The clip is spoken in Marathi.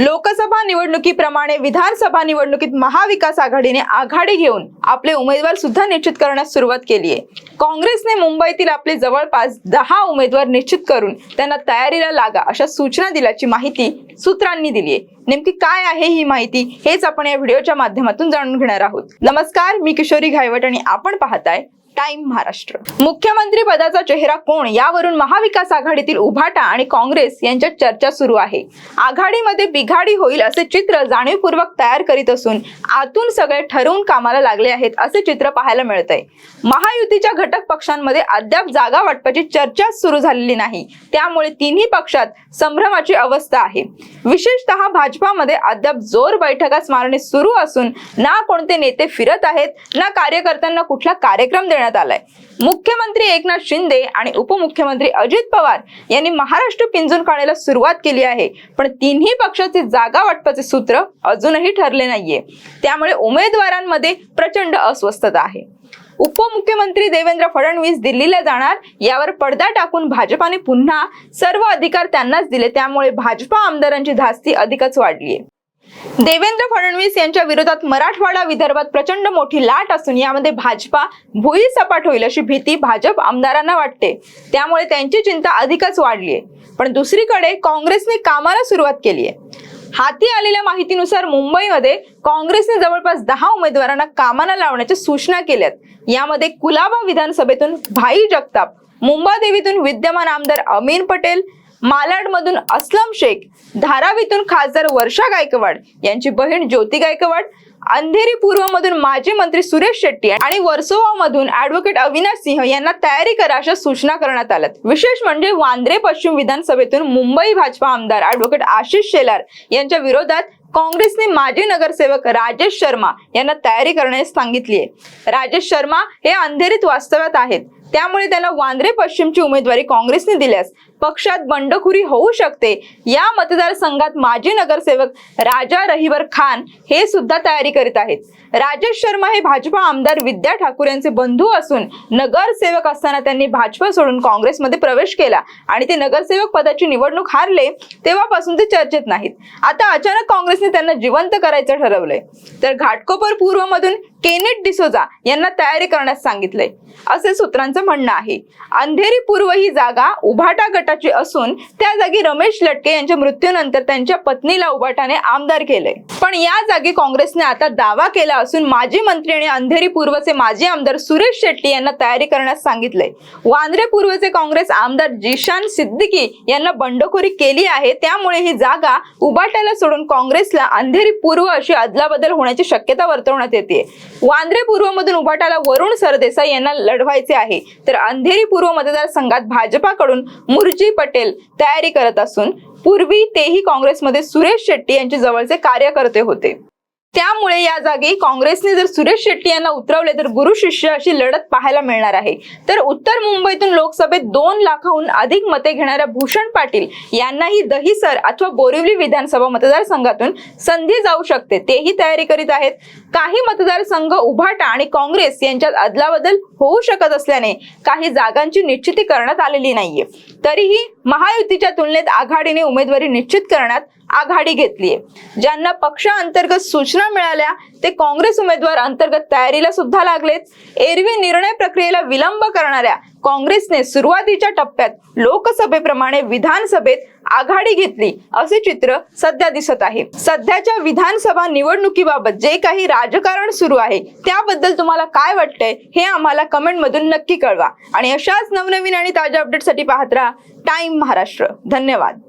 लोकसभा निवडणुकीप्रमाणे विधानसभा निवडणुकीत महाविकास आघाडीने आघाडी घेऊन आपले उमेदवार सुद्धा निश्चित करण्यास सुरुवात केली आहे. काँग्रेसने मुंबईतील आपले जवळपास दहा उमेदवार निश्चित करून त्यांना तयारीला लागा अशा सूचना दिल्याची माहिती सूत्रांनी दिली आहे. नेमकी काय आहे ही माहिती हेच आपण या व्हिडिओच्या माध्यमातून जाणून घेणार आहोत. नमस्कार मी किशोरी घायवट आणि आपण पाहताय टाइम महाराष्ट्र. मुख्यमंत्री पदाचा चेहरा कोण? यावरून महाविकास आघाडीतील उभाटा आणि काँग्रेस यांच्यात चर्चा सुरू आहे. आघाडीमध्ये बिघाडी होईल असे चित्र जाणीवपूर्वक तयार करीत असून आतून सगळे ठरवून कामाला लागले आहेत असे चित्र पाहायला मिळत आहे महायुतीच्या घटक पक्षांमध्ये अद्याप जागा वाटपाची चर्चा सुरू झालेली नाही. त्यामुळे तिन्ही पक्षात संभ्रमाची अवस्था आहे. विशेषतः भाजपामध्ये अद्याप जोर बैठकाच मारणे सुरू असून ना कोणते नेते फिरत आहेत ना कार्यकर्त्यांना कुठला कार्यक्रम देण्यात आलाय. मुख्यमंत्री एकनाथ शिंदे आणि उपमुख्यमंत्री अजित पवार यांनी महाराष्ट्र पिंजून काढायला सुरुवात केली आहे. पण तिन्ही पक्षाचे जागा वाटपाचे सूत्र अजूनही ठरले नाहीये. त्यामुळे उमेदवारांमध्ये प्रचंड अस्वस्थता आहे. उपमुख्यमंत्री देवेंद्र फडणवीस दिल्लीला जाणार यावर पडदा टाकून भाजपाने पुन्हा सर्व अधिकार त्यांनाच दिले त्यामुळे भाजपा आमदारांची धास्ती अधिकच वाढली आहे देवेंद्र फडणवीस यांच्या विरोधात मराठवाडा विदर्भात प्रचंड मोठी लाट असून यामध्ये भाजपा भुई सपाट होईल अशी भीती भाजप आमदारांना वाटते. त्यामुळे त्यांची चिंता अधिकच वाढली आहे. पण दुसरीकडे काँग्रेसने कामाला सुरुवात केली आहे. हाती आलेल्या माहितीनुसार मुंबईमध्ये काँग्रेसने जवळपास दहा उमेदवारांना कामाला लावण्याच्या सूचना केल्यात. यामध्ये कुलाबा विधानसभेतून भाई जगताप मुंबादेवीतून विद्यमान आमदार अमीन पटेल मालाडमधून असलम शेख धारावीतून खासदार वर्षा गायकवाड यांची बहीण ज्योती गायकवाड अंधेरी पूर्वमधून माजी मंत्री सुरेश शेट्टी आणि वर्सोवामधून ऍडव्होकेट अविनाश सिंह यांना तयारी करा अशा सूचना करण्यात आल्यात. विशेष म्हणजे वांद्रे पश्चिम विधानसभेतून मुंबई भाजपा आमदार ऍडव्होकेट आशिष शेलार यांच्या विरोधात काँग्रेसने माजी नगरसेवक राजेश शर्मा यांना तयारी करण्यास सांगितली आहे राजेश शर्मा हे अंधेरीत वास्तव्यात आहेत. त्यामुळे त्यांना वांद्रे पश्चिमची उमेदवारी काँग्रेसने दिल्यास पक्षात बंडखोरी होऊ शकते. या मतदारसंघात माजी नगरसेवक राजा रहिवर खान हे सुद्धा तयारी करीत आहेत. राजेश शर्मा हे भाजपा आमदार विद्या ठाकूर यांचे बंधू असून नगरसेवक असताना त्यांनी भाजपा सोडून काँग्रेसमध्ये प्रवेश केला आणि ते नगरसेवक पदाची निवडणूक हारले तेव्हापासून ते चर्चेत नाहीत. आता अचानक काँग्रेसने त्यांना जिवंत करायचं ठरवलंय. तर घाटकोपर पूर्वमधून केनेट डिसोजा यांना तयारी करण्यास सांगितलंय. असे सूत्रांचं म्हणणं आहे. अंधेरी पूर्व ही जागा उभाटा गटाची असून त्या जागी रमेश लटके यांच्या मृत्यूनंतर त्यांच्या पत्नीला उभाटाने आमदार केले पण या जागी काँग्रेसने आता दावा केला असून माजी मंत्री आणि अंधेरी पूर्वचे माजी आमदार सुरेश शेट्टी यांना तयारी करण्यास सांगितलंय. वांद्रे पूर्वचे काँग्रेस आमदार जिशान सिद्दीकी यांना बंडखोरी केली आहे. त्यामुळे ही जागा उभाट्याला सोडून काँग्रेसला अंधेरी पूर्व अशी अदलाबदल होण्याची शक्यता वर्तवण्यात येते वांद्रे पूर्वमधून उभाटाला वरुण सरदेसाई यांना लढवायचे आहे. तर अंधेरी पूर्व मतदारसंघात भाजपाकडून मुरजी पटेल तयारी करत असून पूर्वी तेही काँग्रेसमध्ये सुरेश शेट्टी यांचे जवळचे कार्यकर्ते होते. त्यामुळे या जागी काँग्रेसने जर सुरेश शेट्टी यांना उतरवले तर गुरु शिष्य अशी लढत पाहायला मिळणार आहे. तर उत्तर मुंबईतून लोकसभेत दोन लाखाहून अधिक मते घेणाऱ्या भूषण पाटील यांनाही दहिसर अथवा बोरिवली विधानसभा मतदारसंघातून संधी जाऊ शकते. तेही तयारी करीत आहेत. काही मतदारसंघ उभाटा आणि काँग्रेस यांच्यात अदलाबदल होऊ शकत असल्याने काही जागांची निश्चिती करण्यात आलेली नाहीये. तरीही महायुतीच्या तुलनेत आघाडीने उमेदवारी निश्चित करण्यात आघाडी घेतलीये. ज्यांना पक्षांतर्गत सूचना मिळाल्या ते काँग्रेस उमेदवार अंतर्गत तयारीला सुद्धा लागलेत. एरवी निर्णय प्रक्रियेला विलंब करणाऱ्या काँग्रेसने सुरुवातीच्या टप्प्यात लोकसभेप्रमाणे विधानसभेत आघाडी घेतली असे चित्र सध्या दिसत आहे. सध्याच्या विधानसभा निवडणुकीबाबत जे काही राजकारण सुरू आहे त्याबद्दल तुम्हाला काय वाटतंय हे आम्हाला कमेंट मधून नक्की कळवा. आणि अशाच नवनवीन आणि ताज्या अपडेटसाठी पाहत राहा. टाइम महाराष्ट्र. धन्यवाद.